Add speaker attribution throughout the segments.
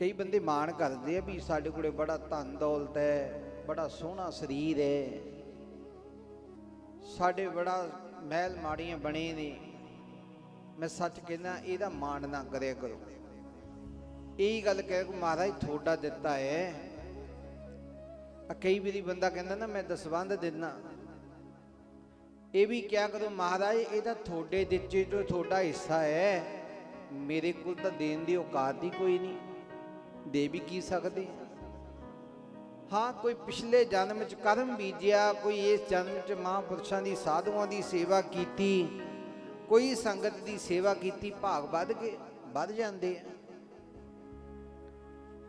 Speaker 1: ਕਈ ਬੰਦੇ ਮਾਣ ਕਰਦੇ ਆ ਵੀ ਸਾਡੇ ਕੋਲੇ ਬੜਾ ਧਨ ਦੌਲਤ ਹੈ, ਬੜਾ ਸੋਹਣਾ ਸਰੀਰ ਹੈ। ਸਾਡੇ ਬੜਾ ਮਹਿਲ ਮਾੜੀਆਂ ਬਣੇ ਨੇ। ਮੈਂ ਸੱਚ ਕਹਿੰਦਾ, ਇਹਦਾ ਮਾਣ ਨਾ ਕਰਿਆ ਕਰੋ। ਇਹੀ ਗੱਲ ਕਹਿ ਕਿ ਮਹਾਰਾਜ ਥੋੜਾ ਦਿੱਤਾ ਹੈ। ਆ ਕਈ ਵਾਰੀ ਬੰਦਾ ਕਹਿੰਦਾ ਨਾ, ਮੈਂ ਦਸਵੰਧ ਦਿੰਨਾ। ਇਹ ਵੀ ਕਿਹਾ ਕਰੋ ਮਹਾਰਾਜ, ਇਹ ਤਾਂ ਤੁਹਾਡੇ ਦਿੱਤੇ ਤੋਂ ਤੁਹਾਡਾ ਹਿੱਸਾ ਹੈ। ਮੇਰੇ ਕੋਲ ਤਾਂ ਦੇਣ ਦੀ ਔਕਾਤ ਹੀ ਕੋਈ ਨਹੀਂ। ਦੇ ਵੀ ਕੀ ਸਕਦੇ? ਹਾਂ। ਕੋਈ ਪਿਛਲੇ ਜਨਮ ਚ ਕਰਮ ਬੀਜਿਆ, ਕੋਈ ਇਸ ਜਨਮ ਚ ਮਹਾਂਪੁਰਸ਼ਾਂ ਦੀ ਸਾਧੂਆਂ ਦੀ ਸੇਵਾ ਕੀਤੀ, ਕੋਈ ਸੰਗਤ ਦੀ ਸੇਵਾ ਕੀਤੀ, ਭਾਗ ਵੱਧ ਕੇ, ਵੱਧ ਜਾਂਦੇ ਆ।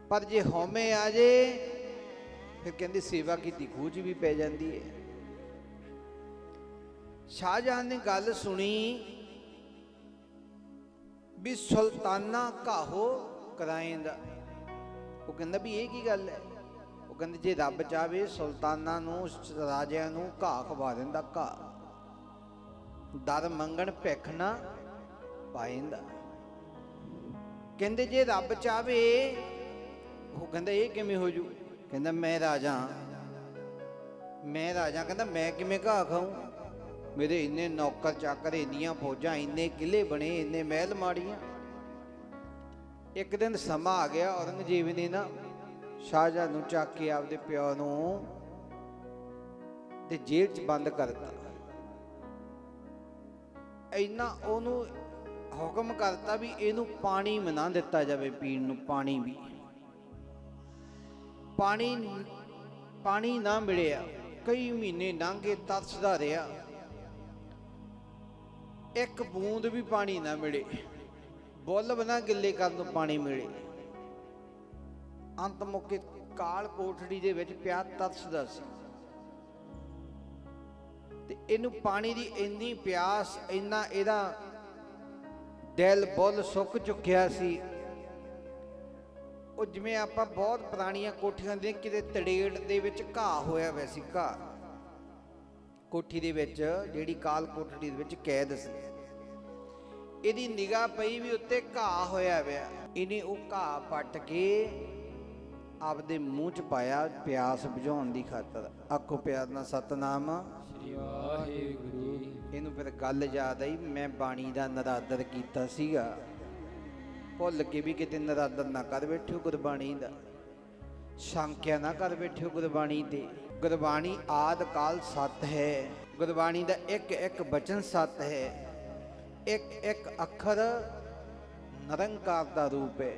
Speaker 1: ਪਰ ਜੇ ਹਉਮੈ ਆ ਜੇ, ਫਿਰ ਕਹਿੰਦੇ ਸੇਵਾ ਕੀਤੀ, ਖੂਜ ਵੀ ਪੈ ਜਾਂਦੀ ਹੈ ਸ਼ਾਹਜਹਾਨ ਨੇ ਗੱਲ ਸੁਣੀ ਵੀ ਸੁਲਤਾਨਾ ਕਾਹੋ ਕਰਾਏਂਦਾ। ਉਹ ਕਹਿੰਦਾ ਵੀ ਇਹ ਕੀ ਗੱਲ ਹੈ? ਉਹ ਕਹਿੰਦੇ ਜੇ ਰੱਬ ਚਾਵੇ ਸੁਲਤਾਨਾਂ ਨੂੰ, ਰਾਜਿਆਂ ਨੂੰ ਘਾਹ ਖਵਾ ਦਿੰਦਾ, ਘਾਹ। ਦਰ ਮੰਗਣ ਭਿੱਖ ਨਾ ਪਾਇੰਦਾ ਕਹਿੰਦੇ ਜੇ ਰੱਬ ਚਾਵੇ ਉਹ ਕਹਿੰਦਾ ਇਹ ਕਿਵੇਂ ਹੋ ਜੂ? ਕਹਿੰਦਾ ਮੈਂ ਰਾਜਾ ਮੈਂ ਰਾਜਾ ਕਹਿੰਦਾ ਮੈਂ ਕਿਵੇਂ ਘਾਹ ਖਾਉਂ ਮੇਰੇ ਇੰਨੇ ਨੌਕਰ ਚਾਕਰ ਇੰਨੀਆਂ ਫੌਜਾਂ, ਇੰਨੇ ਕਿਲੇ ਬਣੇ, ਇੰਨੇ ਮਹਿਲ ਮਾੜੀਆਂ। ਇੱਕ ਦਿਨ ਸਮਾਂ ਆ ਗਿਆ, ਔਰੰਗਜ਼ੇਬ ਨੇ ਨਾ ਸ਼ਾਹਜਹਾਨ ਨੂੰ ਚੱਕ ਕੇ ਆਪਦੇ ਪਿਓ ਨੂੰ ਤੇ ਜੇਲ੍ਹ 'ਚ ਬੰਦ ਕਰ ਦਿੱਤਾ। ਇੰਨਾ ਉਹਨੂੰ ਹੁਕਮ ਕਰਤਾ ਵੀ ਇਹਨੂੰ ਪਾਣੀ ਮਨਾ ਦਿੱਤਾ ਜਾਵੇ, ਪੀਣ ਨੂੰ ਪਾਣੀ ਵੀ। ਪਾਣੀ ਪਾਣੀ ਨਾ ਮਿਲਿਆ, ਕਈ ਮਹੀਨੇ ਲੰਘੇ, ਤਰਸਦਾ ਰਿਹਾ। ਇੱਕ ਬੂੰਦ ਵੀ ਪਾਣੀ ਨਾ ਮਿਲੇ। ਬੁੱਲ ਬਣਾ ਗਿੱਲੇ ਕਰਨ ਨੂੰ ਪਾਣੀ ਮਿਲੇ। ਅੰਤ ਮੁੱਕੇ ਕਾਲ ਕੋਠੜੀ ਦੇ ਵਿੱਚ ਪਿਆ ਤਰਸਦਾ ਸੀ। ਤੇ ਇਹਨੂੰ ਪਾਣੀ ਦੀ ਇੰਨੀ ਪਿਆਸ, ਇੰਨਾ ਇਹਦਾ ਦਿਲ ਬੁੱਲ ਸੁੱਕ ਚੁੱਕਿਆ ਸੀ। ਉਹ ਜਿਵੇਂ ਆਪਾਂ ਬਹੁਤ ਪੁਰਾਣੀਆਂ ਕੋਠੀਆਂ ਦੇ ਕਿਤੇ ਤੜੇੜ ਦੇ ਵਿੱਚ ਘਾਹ ਹੋਇਆ ਵੈ ਸੀ ਘਾਹ। ਕੋਠੀ ਦੇ ਵਿੱਚ, ਜਿਹੜੀ ਕਾਲ ਕੋਠੜੀ ਦੇ ਵਿੱਚ ਕੈਦ ਸੀ। ਇਹਦੀ ਨਿਗਾਹ ਪਈ ਵੀ ਉੱਤੇ ਘਾਹ ਹੋਇਆ ਪਿਆ। ਇਹਨੇ ਉਹ ਘਾਹ ਪੱਟ ਕੇ ਆਪਦੇ ਮੂੰਹ ਚ ਪਾਇਆ ਪਿਆਸ ਬੁਝਾਉਣ ਦੀ ਖਾਤਰ। ਆਖੋ ਪਿਆਰ ਨਾਲ ਸਤਨਾਮ।
Speaker 2: ਸ੍ਰੀ ਵਾਹਿਗੁਰੂ
Speaker 1: ਇਹਨੂੰ ਫਿਰ ਗੱਲ ਯਾਦ ਆਈ ਮੈਂ ਬਾਣੀ ਦਾ ਨਰਾਦਰ ਕੀਤਾ ਸੀਗਾ। ਭੁੱਲ ਕੇ ਵੀ ਕਿਤੇ ਨਰਾਦਰ ਨਾ ਕਰ ਬੈਠਿਓ ਗੁਰਬਾਣੀ ਦਾ। ਸ਼ੰਕਿਆ ਨਾ ਕਰ ਬੈਠਿਓ ਗੁਰਬਾਣੀ ਤੇ। ਗੁਰਬਾਣੀ ਆਦ ਕਾਲ ਸਤ ਹੈ। ਗੁਰਬਾਣੀ ਦਾ ਇੱਕ ਇੱਕ ਬਚਨ ਸਤ ਹੈ। ਇੱਕ ਇੱਕ ਅੱਖਰ ਨਿਰੰਕਾਰ ਦਾ ਰੂਪ ਹੈ।